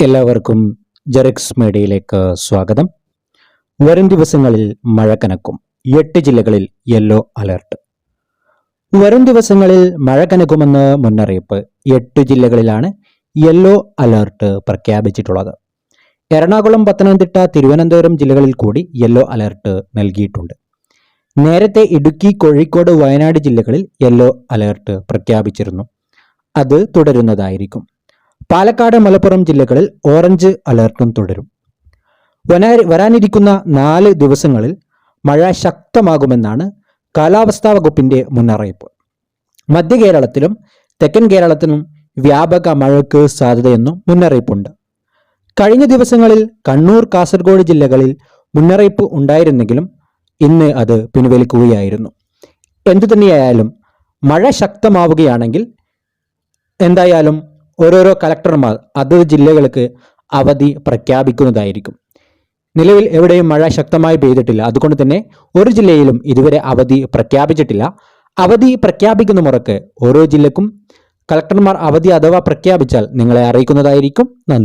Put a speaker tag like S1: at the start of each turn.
S1: എല്ലാവർക്കും ജെറിക്സ് മീഡിയയിലേക്ക് സ്വാഗതം. വരും ദിവസങ്ങളിൽ മഴ കനക്കും. എട്ട് ജില്ലകളിൽ യെല്ലോ അലർട്ട് വരും ദിവസങ്ങളിൽ മഴ കനക്കുമെന്ന് മുന്നറിയിപ്പ് എട്ട് ജില്ലകളിലാണ് യെല്ലോ അലർട്ട് പ്രഖ്യാപിച്ചിട്ടുള്ളത്. എറണാകുളം പത്തനംതിട്ട തിരുവനന്തപുരം ജില്ലകളിൽ കൂടി യെല്ലോ അലർട്ട് നൽകിയിട്ടുണ്ട്. നേരത്തെ ഇടുക്കി കോഴിക്കോട് വയനാട് ജില്ലകളിൽ യെല്ലോ അലർട്ട് പ്രഖ്യാപിച്ചിരുന്നു. അത് തുടരുന്നതായിരിക്കും. പാലക്കാട് മലപ്പുറം ജില്ലകളിൽ ഓറഞ്ച് അലർട്ടും തുടരും. വരാനിരിക്കുന്ന നാല് ദിവസങ്ങളിൽ മഴ ശക്തമാകുമെന്നാണ് കാലാവസ്ഥാ വകുപ്പിന്റെ മുന്നറിയിപ്പ്. മധ്യ കേരളത്തിലും തെക്കൻ കേരളത്തിലും വ്യാപക മഴയ്ക്ക് സാധ്യതയെന്നും മുന്നറിയിപ്പുണ്ട്. കഴിഞ്ഞ ദിവസങ്ങളിൽ കണ്ണൂർ കാസർഗോഡ് ജില്ലകളിൽ മുന്നറിയിപ്പ് ഉണ്ടായിരുന്നെങ്കിലും ഇന്ന് അത് പിൻവലിക്കുകയായിരുന്നു. എന്തു തന്നെയായാലും മഴ ശക്തമാവുകയാണെങ്കിൽ എന്തായാലും ഓരോരോ കലക്ടർമാർ അതത് ജില്ലകൾക്ക് അവധി പ്രഖ്യാപിക്കുന്നതായിരിക്കും. നിലവിൽ എവിടെയും മഴ ശക്തമായി പെയ്തിട്ടില്ല. അതുകൊണ്ട് തന്നെ ഒരു ജില്ലയിലും ഇതുവരെ അവധി പ്രഖ്യാപിച്ചിട്ടില്ല. അവധി പ്രഖ്യാപിക്കുന്ന മുറക്ക് ഓരോ ജില്ലക്കും കളക്ടർമാർ അവധി അഥവാ പ്രഖ്യാപിച്ചാൽ നിങ്ങളെ അറിയിക്കുന്നതായിരിക്കും. നന്ദി.